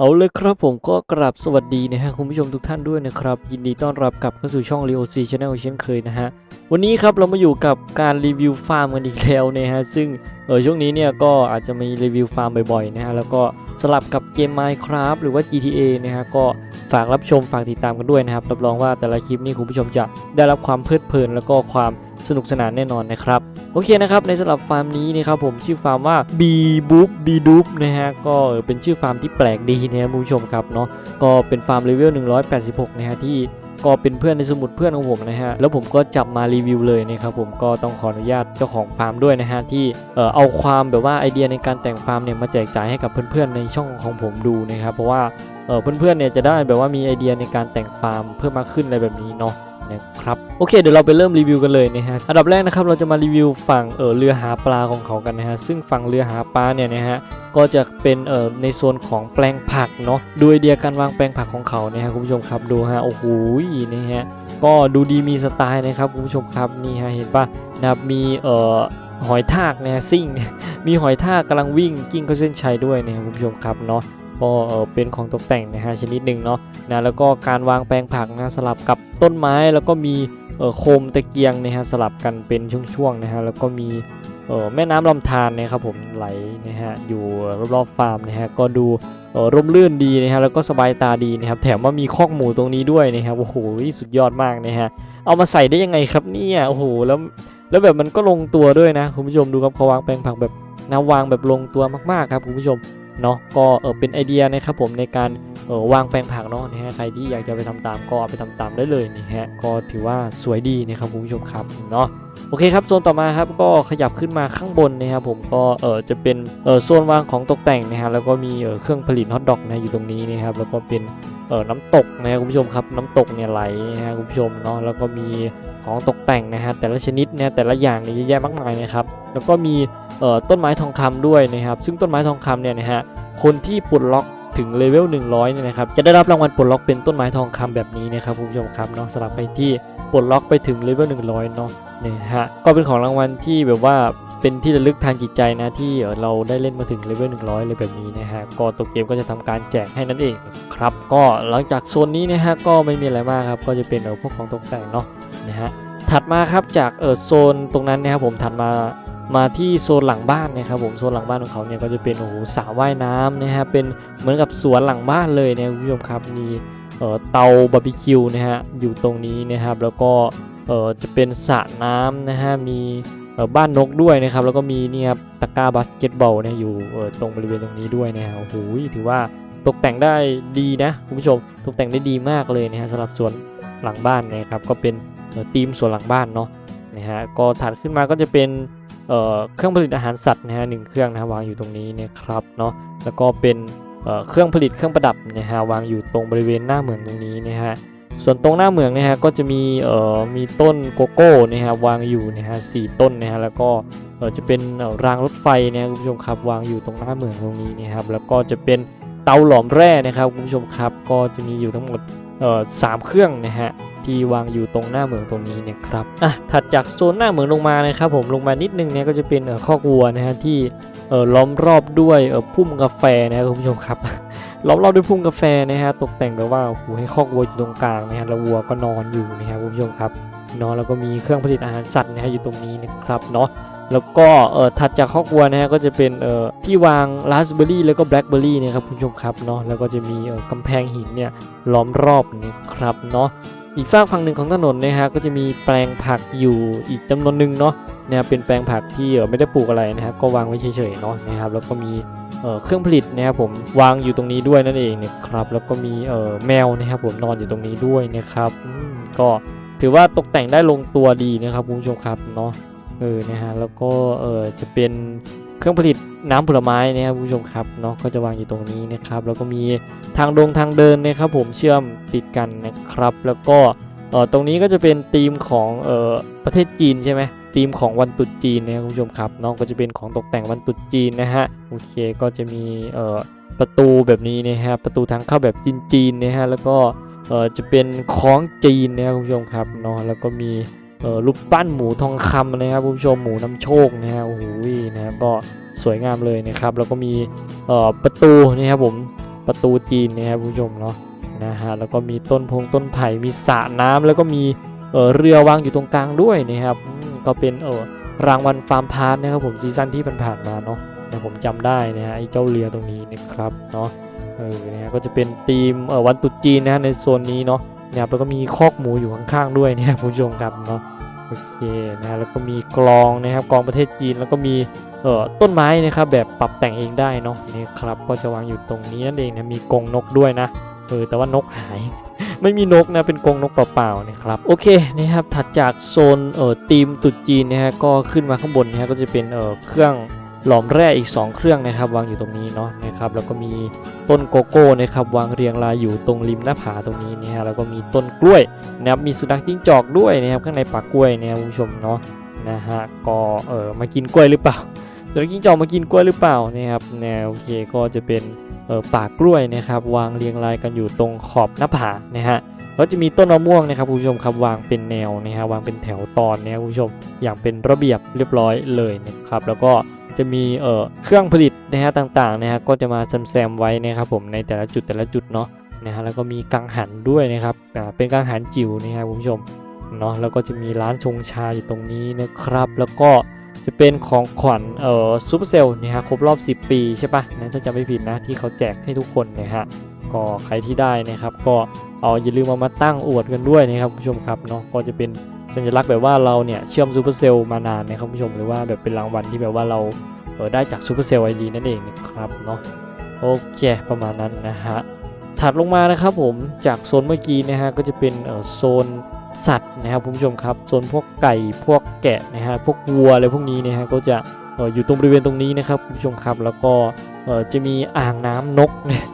เอาเลยครับผมก็กราบสวัสดีนะฮะคุณผู้ชมทุกท่านด้วยนะครับ ยินดีต้อนรับกลับเข้าสู่ช่อง Leo C Channel เช่นเคยนะฮะ วันนี้ครับเรามาอยู่กับการรีวิวฟาร์มกันอีกแล้วนะฮะ ซึ่งเออช่วงนี้เนี่ยก็อาจจะมีรีวิวฟาร์มบ่อยๆนะฮะ แล้วก็สลับกับเกม Minecraft หรือว่า GTA นะฮะ ก็ฝากรับชมฝากติดตามกันด้วยนะครับรับรองว่าแต่ละคลิปนี้คุณผู้ชมจะได้รับความเพลิดเพลิน แล้วก็ความ สนุกสนานแน่นอนนะครับโอเคนะครับในสำหรับฟาร์มนี้นะครับผมชื่อฟาร์มว่า B Boop B Doop นะฮะก็เออเป็นชื่อฟาร์มที่แปลกดีนะครับคุณผู้ชมครับเนาะก็เป็นฟาร์มเลเวล186 นะฮะที่ก็เป็นเพื่อนในสมุดเพื่อนของผมนะฮะ แล้วผมก็จับมารีวิวเลยนะครับผมก็ต้องขออนุญาตเจ้าของฟาร์มด้วยนะฮะที่เออเอาความแบบว่าไอเดียในการแต่งฟาร์มเนี่ยมาแจกจ่ายให้กับเพื่อนๆในช่องของผมดูนะครับเพราะว่าเออเพื่อนๆเนี่ยจะได้แบบว่ามีไอเดียในการแต่งฟาร์มเพิ่มมากขึ้นอะไรแบบนี้เนาะ นะครับโอเคเดี๋ยวเราไปเริ่มรีวิวกันเลยนะฮะอันดับแรกนะครับเราจะมารีวิวฝั่งเออเรือหาปลาของเขากันนะฮะซึ่งฝั่งเรือหาปลาเนี่ยนะฮะก็จะเป็นเออในโซนของแปลงผักเนาะโดยไอเดียการวางแปลงผักของเขาเนี่ยฮะคุณผู้ชมครับดูฮะโอ้โหนะฮะก็ดูดีมีสไตล์นะครับคุณผู้ชมครับนี่ฮะเห็นปะนะครับมีเอ่อหอยทากนะฮะซิ่ง มีหอยทากกำลังวิ่งกิ้งเข้าเส้นชัยด้วยนะครับคุณผู้ชมครับเนาะ ก็เป็นของตกแต่งนะฮะชนิดหนึ่งเนาะนะแล้วก็การวางแปลงผักนะสลับกับต้นไม้แล้วก็มีโคมตะเกียงนะฮะสลับกันเป็นช่วงๆนะฮะแล้วก็มีแม่น้ำลำธารนะครับผมไหลนะฮะอยู่รอบๆฟาร์มนะฮะก็ดูร่มรื่นดีนะฮะแล้วก็สบายตาดีนะครับแถมว่ามีคอกหมูตรงนี้ด้วยนะครับโอ้โหสุดยอดมากนะฮะเอามาใส่ได้ยังไงครับเนี่ยโอ้โหแล้วแล้วแบบมันก็ลงตัวด้วยนะคุณผู้ชมดูครับเขาวางแปลงผักแบบนววางแบบลงตัวมากๆครับคุณผู้ชม เนาะก็เออเป็นไอเดียนะครับผมในการเออวางแปลงผักเนาะนะฮะใครที่อยากจะไปทำตามก็เอาไปทำตามได้เลยนี่ฮะก็ถือว่าสวยดีนะครับคุณผู้ชมครับเนาะโอเคครับโซนต่อมาครับก็ขยับขึ้นมาข้างบนนะครับผมก็เออจะเป็นเออโซนวางของตกแต่งนะฮะแล้วก็มีเออเครื่องผลิตฮอทดอกนะอยู่ตรงนี้นะครับแล้วก็เป็นเออน้ำตกนะครับคุณผู้ชมครับน้ำตกเนี่ยไหลนะฮะคุณผู้ชมเนาะแล้วก็มี ของตกแต่งนะฮะแต่ละชนิดเนี่ยแต่ละอย่างเนี่ยเยอะแยะมากมายนะครับแล้วก็มีต้นไม้ทองคำด้วยนะครับ ซึ่งต้นไม้ทองคำเนี่ยนะฮะคนที่ปลดล็อกถึงเลเวล100เนี่ยนะครับจะได้รับรางวัลปลดล็อกเป็นต้นไม้ทองคำแบบนี้นะครับคุณผู้ชมครับเนาะสำหรับใครที่ปลดล็อกไปถึงเลเวล100เนาะเนี่ยฮะก็เป็นของรางวัลที่แบบว่า เป็นที่ระลึกทางจิตใจนะที่เราได้เล่นมาถึงเลเวล100เลยแบบนี้นะฮะก็ตัวเกมก็จะทำการแจกให้นั่นเองครับ ก็หลังจากโซนนี้นะฮะก็ไม่มีอะไรมากครับก็จะเป็นเออพวกของตกแต่งเนาะนะฮะถัดมาครับจากเออโซนตรงนั้นนะครับผมถัดมามาที่โซนหลังบ้านนะครับผมโซนหลังบ้านของเขาเนี่ยก็จะเป็นโอ้โหสระว่ายน้ำนะฮะเป็นเหมือนกับสวนหลังบ้านเลยนะคุณผู้ชมครับมีเออเตาบาร์บีคิวนะฮะอยู่ตรงนี้นะครับแล้วก็เออจะเป็นสระน้ำนะฮะมี บ้านนกด้วยนะครับ แล้วก็มีนี่ครับตะกร้าบาสเกตบอลเนี่ยอยู่ตรงบริเวณตรงนี้ด้วยนะฮะโอ้โหถือว่าตกแต่งได้ดีนะคุณผู้ชมตกแต่งได้ดีมากเลยนะฮะสำหรับสวนหลังบ้านนะครับ ก็เป็นเอ่อธีมสวนหลังบ้านเนาะนะฮะก็ถัดขึ้นมาก็จะเป็นเเครื่องผลิตอาหารสัตว์นะฮะหนึ่งเครื่องนะฮะวางอยู่ตรงนี้นะครับเนาะแล้วก็เป็นเเครื่องผลิตเครื่องประดับนะฮะวางอยู่ตรงบริเวณหน้าเหมืองตรงนี้นะฮะ ส่วนตรงหน้าเหมืองนะฮะก็จะมีเอ่อมีต้นโกโก้นะฮะวางอยู่นะฮะสี่ต้นนะฮะแล้วก็เอ่อจะเป็นรางรถไฟนะฮะคุณผู้ชมครับวางอยู่ตรงหน้าเหมืองตรงนี้นะครับแล้วก็จะเป็นเตาหลอมแร่นะครับคุณผู้ชมครับก็จะมีอยู่ทั้งหมดเอ่อสามเครื่องนะฮะที่วางอยู่ตรงหน้าเหมืองตรงนี้นะครับอะถัดจากโซนหน้าเหมืองลงมานะครับผมลงมานิดนึงเนี่ยก็จะเป็นเอ่อคอกวัวนะฮะที่ เออล้อมรอบด้วยเออพุ่มกาแฟนะครับคุณผู้ชมครับ ล้อมรอบด้วยพุ่มกาแฟนะฮะตกแต่งแบบว่าโอ้โหให้คอกวัวอยู่ตรงกลางนะฮะแล้ววัวก็นอนอยู่นะฮะคุณผู้ชมครับนอนแล้วก็มีเครื่องผลิตอาหารสัตว์นะฮะอยู่ตรงนี้นะครับเนาะแล้วก็เออถัดจากคอกวัวนะฮะก็จะเป็นเออที่วางราสเบอร์รี่แล้วก็แบล็คเบอร์รี่นะครับคุณผู้ชมครับเนาะแล้วก็จะมีเออกำแพงหินเนี่ยล้อมรอบนะครับเนาะอีกฝากฝั่งหนึ่งของถนนนะฮะก็จะมีแปลงผักอยู่อีกจำนวนหนึ่งเนาะ นะครับเป็นแปลงผักที่ไม่ได้ปลูกอะไรนะฮะก็วางไว้เฉยๆเนาะนะครับแล้วก็มีเครื่องผลิตนะครับผมวางอยู่ตรงนี้ด้วยนั่นเองนะครับแล้วก็มีแมวนะครับผมนอนอยู่ตรงนี้ด้วยนะครับก็ถือว่าตกแต่งได้ลงตัวดีนะครับคุณผู้ชมครับเนาะเออนะฮะแล้วก็เออจะเป็นเครื่องผลิตน้ำผลไม้นะครับคุณผู้ชมครับเนาะก็จะวางอยู่ตรงนี้นะครับ แล้วก็มีทางดงทางเดินนะครับผมเชื่อมติดกันนะครับ แล้วก็เออตรงนี้ก็จะเป็นธีมของเออประเทศจีนใช่ไหม ธีมของวันตรุษจีนนะครับคุณผู้ชมครับน้องก็จะเป็นของตกแต่งวันตรุษจีนนะฮะโอเคก็จะมีเอ่อประตูแบบนี้นะฮะประตูทางเข้าแบบจีนๆนะฮะแล้วก็เอ่อจะเป็นคล้องจีนนะครับคุณผู้ชมครับเนาะแล้วก็มีเอ่อรูปปั้นหมูทองคำนะครับคุณผู้ชมหมูน้ำโชคนะฮะโอ้โหนะก็สวยงามเลยนะครับ แล้วก็มีเอ่อประตูนะครับผมประตูจีนนะครับคุณผู้ชมเนาะนะฮะแล้วก็มีต้นพงต้นไผ่มีสระน้ำแล้วก็มีเออเรือวางอยู่ตรงกลางด้วยนะครับ ก็เป็นเออรางวัลฟาร์มพาร์ทนะครับผมซีซั่นที่ผ่านๆมาเนาะนะผมจำได้นะฮะไอ้เจ้าเรือตรงนี้นะครับเนาะเออนะฮะก็จะเป็นธีมเออวันตุจีนนะฮะในโซนนี้เนาะเนะครับแล้วก็มีคอกหมูอยู่ข้างๆด้วยนะครับคุณผู้ชมครับเนาะโอเคนะแล้วก็มีกลองนะครับกลองประเทศจีนแล้วก็มีเอ่อต้นไม้นะครับแบบปรับแต่งเองได้เนาะนี่ครับก็จะวางอยู่ตรงนี้นั่นเองนะมีกรงนกด้วยนะเออแต่ว่านกหาย ไม่มีนกนะเป็นกรงนกเปล่าๆนะครับโอเคนะครับถัดจากโซนเอ่อทีมตรุษจีนนะฮะก็ขึ้นมาข้างบนนะฮะก็จะเป็นเอ่อเครื่องหลอมแร่อีก 2 เครื่องนะครับวางอยู่ตรงนี้เนาะนะครับแล้วก็มีต้นโกโก้นะครับวางเรียงรายอยู่ตรงริมหน้าผาตรงนี้นะฮะแล้วก็มีต้นกล้วยนะครับมีสุนัขจิ้งจอกด้วยนะครับข้างในปากกล้วยนะครับคุณผู้ชมเนาะนะฮะก็เออมากินกล้วยหรือเปล่าเดี๋ยวกิ้งจอกมากินกล้วยหรือเปล่านะครับแนวโอเคก็จะเป็น ป่ากล้วยนะครับวางเรียงรายกันอยู่ตรงขอบหน้าผานะฮะแล้วจะมีต้นมะม่วงนะครับคุณผู้ชมครับวางเป็นแนวนะฮะวางเป็นแถวตอนนะครับคุณผู้ชมอย่างเป็นระเบียบเรียบร้อยเลยนะครับแล้วก็จะมีเอ่อเครื่องผลิตนะฮะต่างๆนะฮะก็จะมาแซมๆไว้นะครับผมในแต่ละจุดแต่ละจุดเนาะนะฮะแล้วก็มีกังหันด้วยนะครับอ่าเป็นกังหันจิ๋วนะครับคุณผู้ชมเนาะแล้วก็จะมีร้านชงชาอยู่ตรงนี้นะครับ แล้วก็ จะเป็นของขวัญเอ่อซูเปอร์เซลล์นะฮะครบรอบ 10 ปีใช่ปะนะถ้าจำไม่ผิดนะที่เขาแจกให้ทุกคนนะฮะก็ใครที่ได้นะครับ ก็เอาอย่าลืมเอามาตั้งอวดกันด้วยนะครับคุณผู้ชมครับเนาะก็จะเป็นสัญลักษณ์แบบว่าเราเนี่ยเชื่อมซูเปอร์เซลล์มานานนะครับคุณผู้ชมหรือว่าแบบเป็นรางวัลที่แบบว่าเราเออได้จากซูเปอร์เซลล์ไอดีนั่นเองนะครับเนาะโอเคประมาณนั้นนะฮะถัดลงมานะครับผมจากโซนเมื่อกี้นะฮะก็จะเป็นเออโซน สัตว์นะครับคุณผู้ชมครับโซนพวกไก่พวกแกะนะฮะพวกวัวอะไรพวกนี้นะฮะก็จะออยู่ตรงบริเวณตรงนี้นะครับคุณผู้ชมครับแล้วก็จะมีอ่างน้ำนกนะ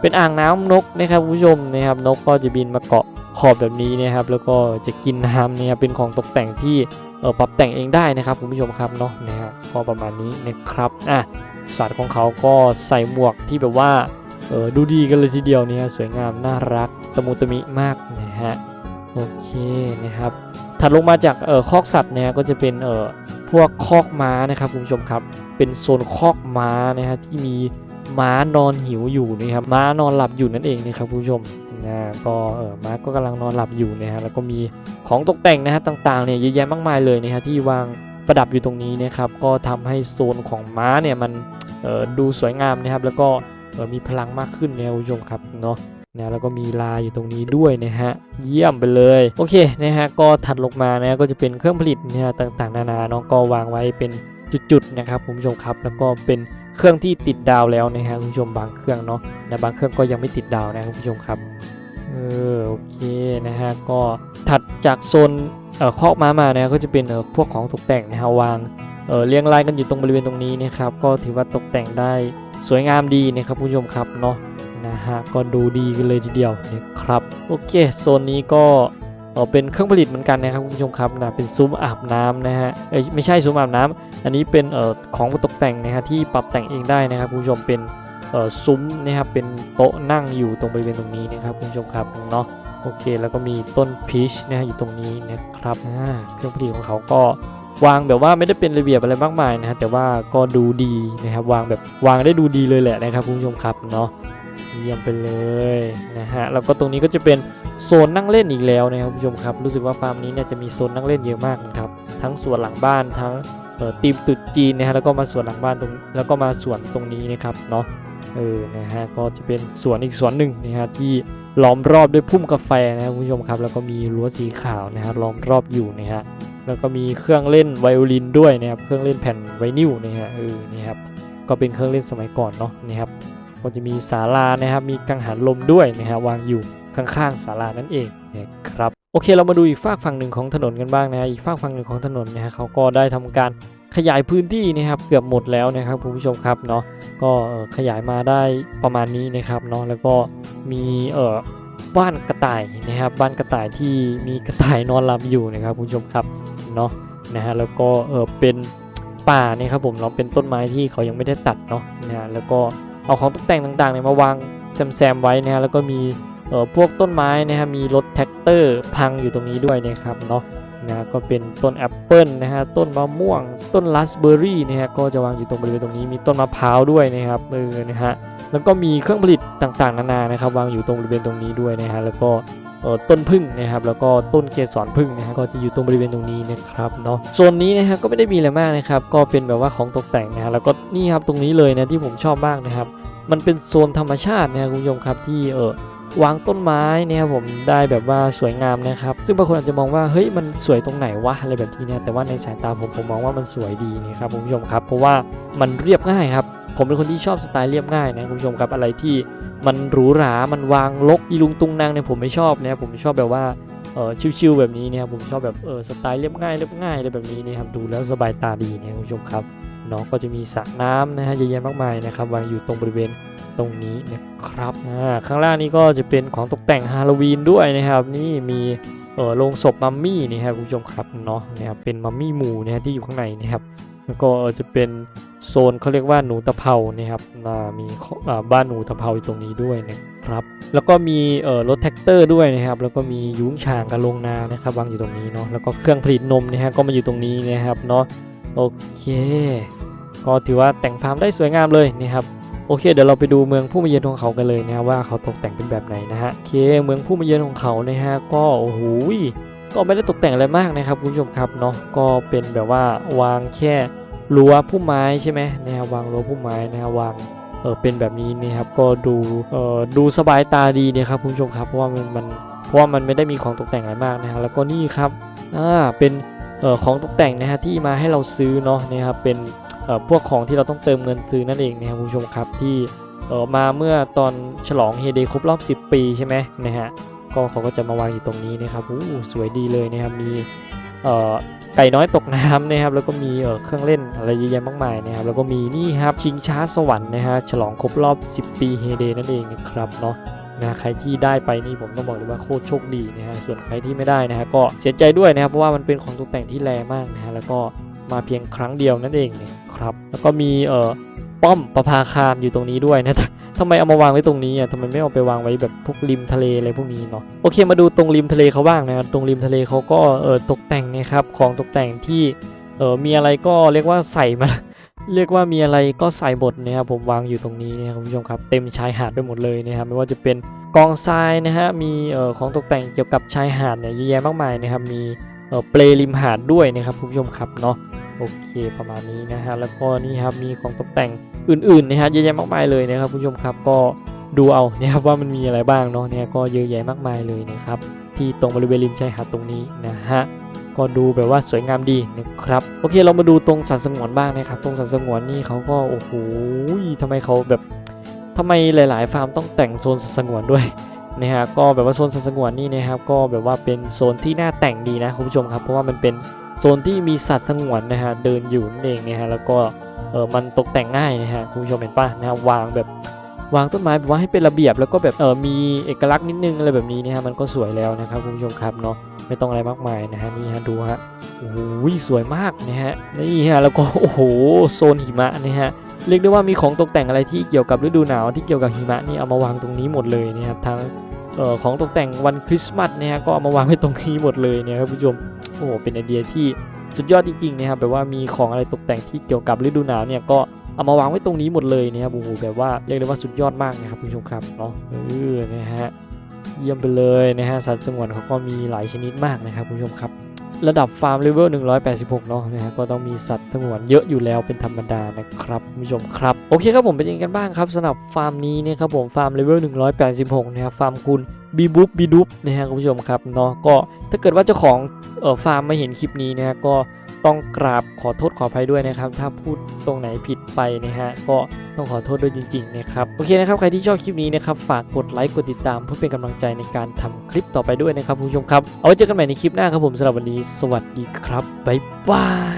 เป็นอ่างน้ำนกนะครับคุณผู้ชมนะครับนกก็จะบินมาเกาะขอบแบบนี้นะครับ แล้วก็จะกินน้ำเนี่ยเป็นของตกแต่งที่ปรับแต่งเองได้นะครับคุณผู้ชมครับเนาะนะฮะก็ประมาณนี้นะครับอะสัตว์ของเขาก็ใส่หมวกที่แบบว่าดูดีกันเลยทีเดียวเนี่ยสวยงามน่ารักตะมุตะมิมากนะฮะ โอเคนะครับ ถัดลงมาจากเอ่อคอกสัตว์เนี่ยก็จะเป็นเอ่อพวกคอกม้านะครับคุณผู้ชมครับ เป็นโซนคอกม้านะฮะที่มีม้านอนหิวอยู่นะครับม้านอนหลับอยู่นั่นเองนะครับคุณผู้ชมนะก็เออม้าก็กำลังนอนหลับอยู่นะฮะแล้วก็มีของตกแต่งนะฮะต่างๆเนี่ยเยอะแยะมากมายเลยนะฮะที่วางประดับอยู่ตรงนี้นะครับก็ทำให้โซนของม้าเนี่ยมันเอ่อดูสวยงามนะครับ แล้วก็เอ่อมีพลังมากขึ้นนะคุณผู้ชมครับเนาะ นะแล้วก็มีลายอยู่ตรงนี้ด้วยนะฮะเยี่ยมไปเลยโอเคนะฮะก็ถัดลงมานะก็จะเป็นเครื่องผลิตนะฮะต่างๆ นานาเนาะก็วางไว้เป็นจุดๆนะครับคุณผู้ชมครับแล้วก็เป็นเครื่องที่ติดดาวแล้วนะฮะคุณผู้ชมบางเครื่องเนาะนะบางเครื่องก็ยังไม่ติดดาวนะคุณผู้ชมครับเออโอเคนะฮะก็ถัดจากโซนเอ่อคอกม้ามานะก็จะเป็นเอ่อพวกของตกแต่งนะฮะวางเออเรียงรายกันอยู่ตรงบริเวณตรงนี้นะครับก็ถือว่าตกแต่งได้สวยงามดีนะครับคุณผู้ชมครับเนาะ นะฮะก็ดูดีกันเลยทีเดียวนะครับโอเคโซนนี้ก็เป็นเครื่องผลิตเหมือนกันนะครับคุณผู้ชมครับนะเป็นซุ้มอาบน้ำนะฮะเอ้ยไม่ใช่ซุ้มอาบน้ำอันนี้เป็นเอ่อของตกแต่งนะฮะที่ปรับแต่งเองได้นะครับคุณผู้ชมเป็นเอ่อซุ้มนะครับเป็นโต๊ะนั่งอยู่ตรงบริเวณตรงนี้นะครับคุณผู้ชมครับเนาะโอเค แล้วก็มีต้นพีชนะฮะอยู่ตรงนี้นะครับอ่าเครื่องผลิตของเขาก็วางแบบว่าไม่ได้เป็นระเบียบอะไรมากมายนะฮะแต่ว่าก็ดูดีนะครับวางแบบวางได้ดูดีเลยแหละนะครับคุณผู้ชมครับเนาะ เยี่ยมไปเลยนะฮะแล้วก็ตรงนี้ก็จะเป็นโซนนั่งเล่นอีกแล้วนะครับคุณผู้ชมครับ รู้สึกว่าฟาร์มนี้เนี่ยจะมีโซนนั่งเล่นเยอะมากนะครับทั้งส่วนหลังบ้านทั้งเอ่อตีมตุดจีนนะฮะแล้วก็มาส่วนหลังบ้านตรงแล้วก็มาส่วนตรงนี้นะครับเนาะเออนะฮะก็จะเป็นสวนอีกสวนหนึ่งนะฮะที่ล้อมรอบด้วยพุ่มกาแฟนะครับคุณผู้ชมครับแล้วก็มีรั้วสีขาวนะฮะล้อมรอบอยู่นะฮะแล้วก็มีเครื่องเล่นไวโอลินด้วยนะครับเครื่องเล่นแผ่นไวนิลนะฮะเออนี่ครับก็เป็นเครื่องเล่นสมัยก่อนเนาะนี่ครับ ก็จะมีศาลานะครับ มีกังหันลมด้วยนะฮะวางอยู่ข้างๆศาลานั่นเองนะครับโอเคเรามาดูอีกฝากฝั่งหนึ่งของถนนกันบ้างนะฮะอีกฝากฝั่งหนึ่งของถนนนะฮะเขาก็ได้ทำการขยายพื้นที่นะครับเกือบหมดแล้วนะครับคุณผู้ชมครับเนาะก็ขยายมาได้ประมาณนี้นะครับเนาะแล้วก็มีเอ่อบ้านกระต่ายนะครับบ้านกระต่ายที่มีกระต่ายนอนหลับอยู่นะครับคุณผู้ชมครับเนาะนะฮะแล้วก็เออเป็นป่านี่ครับผมเนาะเป็นต้นไม้ที่เขายังไม่ได้ตัดเนาะนะฮะแล้วก็ เอาของตกแต่งต่างๆเนี่ยมาวางแซมๆไว้นะฮะแล้วก็มีเอ่อพวกต้นไม้นะฮะมีรถแท็กเตอร์พังอยู่ตรงนี้ด้วยนะครับเนาะนะก็เป็นต้นแอปเปิลนะฮะต้นมะม่วง ต้นราสเบอร์รี่นะฮะก็จะวางอยู่ตรงบริเวณตรงนี้มีต้นมะพร้าวด้วยนะครับเออนะฮะแล้วก็มีเครื่องผลิตต่างๆ นานานะครับวางอยู่ตรงบริเวณตรงนี้ด้วยนะฮะแล้วก็ ต้นพึ่งนะครับแล้วก็ต้นเกสรพึ่งนะฮะก็จะอยู่ตรงบริเวณตรงนี้นะครับเนาะโซนนี้นะฮะก็ไม่ได้มีอะไรมากนะครับก็เป็นแบบว่าของตกแต่งนะฮะแล้วก็นี่ครับตรงนี้เลยนะที่ผมชอบมากนะครับ มันเป็นโซนธรรมชาตินะครับคุณผู้ชมครับที่เออวางต้นไม้เนี่ยครับผมได้แบบว่าสวยงามนะครับ ซึ่งบางคนอาจจะมองว่าเฮ้ยมันสวยตรงไหนวะอะไรแบบนี้นะแต่ว่าในสายตาผมผมมองว่ามันสวยดีนะครับคุณผู้ชมครับ เพราะว่ามันเรียบง่ายครับ ผมเป็นคนที่ชอบสไตล์เรียบง่ายนะคุณผู้ชมครับอะไรที่มันหรูหรา มันวางลกอีลุงตุงนางเนี่ยผมไม่ชอบนะผมชอบแบบว่าเออชิวๆแบบนี้เนี่ยครับผมชอบแบบเออสไตล์เรียบง่ายเรียบง่ายอะไรแบบนี้นะครับดูแล้วสบายตาดีนะคุณผู้ชมครับเนาะก็จะมีสระน้ำนะฮะเยอะแยะมากมายนะครับวางอยู่ตรงบริเวณตรงนี้นะครับอ่าข้างล่างนี้ก็จะเป็นของตกแต่งฮาโลวีนด้วยนะครับ นี่มีเออโลงศพมัมมี่นี่ครับคุณผู้ชมครับเนาะนะครับเป็นมัมมี่หมูนะฮะที่อยู่ข้างในนะครับแล้วก็จะเป็น โซนเขาเรียกว่าหนูตะเภานะครับมีบ้านหนูตะเภาอยู่ตรงนี้ด้วยนะครับ แล้วก็มีรถแท็กเตอร์ด้วยนะครับ แล้วก็มียุ้งฉางกับโรงนานะครับวางอยู่ตรงนี้เนาะ แล้วก็เครื่องผลิตนมนะฮะก็มาอยู่ตรงนี้นะครับเนาะ โอเค ก็ถือว่าแต่งฟาร์มได้สวยงามเลยนะครับ โอเค เดี๋ยวเราไปดูเมืองผู้มาเยือนของเขากันเลยนะครับว่าเขาตกแต่งเป็นแบบไหนนะฮะ โอเค เมืองผู้มาเยือนของเขานะฮะก็โอ้โหก็ไม่ได้ตกแต่งอะไรมากนะครับคุณผู้ชมครับเนาะ ก็เป็นแบบว่าวางแค่ รั้วพุ่มไม้ใช่ไหมนะครับวางรั้วพุ่มไม้นะครับวางเออเป็นแบบนี้นะครับก็ดูเออดูสบายตาดีนะครับคุณผู้ชมครับเพราะว่ามันมันเพราะว่ามันไม่ได้มีของตกแต่งอะไรมากนะฮะแล้วก็นี่ครับอ่าเป็นเอ่อของตกแต่งนะฮะที่มาให้เราซื้อเนาะนะครับเป็นเอ่อพวกของที่เราต้องเติมเงินซื้อนั่นเองนะครับคุณผู้ชมครับที่เออมาเมื่อตอนฉลองเฮเดย์ครบรอบ 10 ปีใช่ไหมนะฮะก็เขาก็จะมาวางอยู่ตรงนี้นะครับอู้สวยดีเลยนะครับมีเอ่อ ไก่น้อยตกน้ำนะครับแล้วก็มีเออเครื่องเล่นอะไรเยอะแยะมากมายนะครับแล้วก็มีนี่ครับชิงช้าสวรรค์นะฮะฉลองครบรอบ 10 ปีเฮเดนั่นเองนะครับเนาะนะใครที่ได้ไปนี่ผมต้องบอกเลยว่าโคตรโชคดีนะฮะส่วนใครที่ไม่ได้นะฮะก็เสียใจด้วยนะครับเพราะว่ามันเป็นของตกแต่งที่แรงมากนะฮะแล้วก็มาเพียงครั้งเดียวนั่นเองนะครับ แล้วก็มีเอ่อป้อมประภาคารอยู่ตรงนี้ด้วยนะ ทำไมเอามาวางไว้ตรงนี้อะทำไมไม่เอาไปวางไว้แบบพวกริมทะเลอะไรพวกนี้เนาะโอเคมาดูตรงริมทะเลเขาบ้างนะครับตรงริมทะเลเขาก็เออตกแต่งนะครับของตกแต่งที่เออมีอะไรก็เรียกว่าใส่มาเรียกว่ามีอะไรก็ใส่หมดนะครับผมวางอยู่ตรงนี้นะครับคุณผู้ชมครับเต็มชายหาดไปหมดเลยนะครับไม่ว่าจะเป็นกองทรายนะฮะมีเอ่อของตกแต่งเกี่ยวกับชายหาดเนี่ยเยอะแยะมากมายนะครับมีเอ่อเปลริมหาดด้วยนะครับคุณผู้ชมครับเนาะโอเคประมาณนี้นะฮะแล้วก็นี่ครับมีของตกแต่ง อื่นๆนะฮะเยอะแยะมากมายเลยนะครับคุณผู้ชมครับก็ดูเอานะครับว่ามันมีอะไรบ้างเนาะเนี่ยก็เยอะแยะมากมายเลยนะครับที่ตรงบริเวณริมชายหาดตรงนี้นะฮะก็ดูแบบว่าสวยงามดีนะครับโอเคเรามาดูตรงสัตว์สงวนบ้างนะครับ ตรงสัตว์สงวนนี่เขาก็โอ้โหทำไมเขาแบบทำไมหลาย ๆ ฟาร์มต้องแต่งโซนสัตว์สงวนด้วยนะฮะก็แบบว่าโซนสัตว์สงวนนี่นะครับก็แบบว่าเป็นโซนที่น่าแต่งดีนะคุณผู้ชมครับเพราะว่ามันเป็นโซนที่มีสัตว์สงวนนะฮะเดินอยู่นั่นเองนะฮะแล้วก็ เออมันตกแต่งง่ายนะฮะคุณผู้ชมเห็นป่ะนะฮะวางแบบวางต้นไม้แบบว่าให้เป็นระเบียบแล้วก็แบบเออมีเอกลักษณ์นิดนึงอะไรแบบนี้นะฮะมันก็สวยแล้วนะครับคุณผู้ชมครับเนาะไม่ต้องอะไรมากมายนะฮะนี่ฮะดูฮะโอ้โหสวยมากนะฮะนี่ฮะแล้วก็โอ้โหโซนหิมะนะฮะเรียกได้ว่ามีของตกแต่งอะไรที่เกี่ยวกับฤดูหนาวที่เกี่ยวกับหิมะนี่เอามาวางตรงนี้หมดเลยนะครับทั้งเออของตกแต่งวันคริสต์มาสนะฮะก็เอามาวางไว้ตรงนี้หมดเลยเนี่ยครับผู้ชมโอ้โหเป็นไอเดียที่ สุดยอดจริงๆนะครับแบบว่ามีของอะไรตกแต่งที่เกี่ยวกับฤดูหนาวเนี่ยก็เอามาวางไว้ตรงนี้หมดเลยนะครับโอ้โหแบบว่าเรียกได้ว่าสุดยอดมากนะครับคุณผู้ชมครับเนาะเออนะฮะเยี่ยมไปเลยนะฮะสัตว์สงวนเขาก็มีหลายชนิดมากนะครับคุณผู้ชมครับ ระดับฟาร์มเลเวล186 เนาะนะฮะก็ต้องมีสัตว์สงวนเยอะอยู่แล้วเป็นธรรมดานะครับคุณผู้ชมครับ โอเคครับผมเป็นยังไงกันบ้างครับสำหรับฟาร์มนี้เนี่ยครับผมฟาร์มเลเวล186 นะครับฟาร์มคุณบีบุ๊บบีดุบนะฮะคุณผู้ชมครับเนาะก็ถ้าเกิดว่าเจ้าของเอ่อฟาร์มมาเห็นคลิปนี้นะฮะก็ต้องกราบขอโทษขออภัยด้วยนะครับ ถ้าพูดตรงไหนผิดไปนะฮะก็ ต้องขอโทษด้วยจริงๆนะครับโอเคนะครับใครที่ชอบคลิปนี้นะครับฝากกดไลค์กดติดตาม เพื่อเป็นกำลังใจในการทำคลิปต่อไปด้วยนะครับผู้ชมครับเอาไว้เจอกันใหม่ในคลิปหน้าครับผมสำหรับวันนี้ สวัสดีครับบ๊ายบาย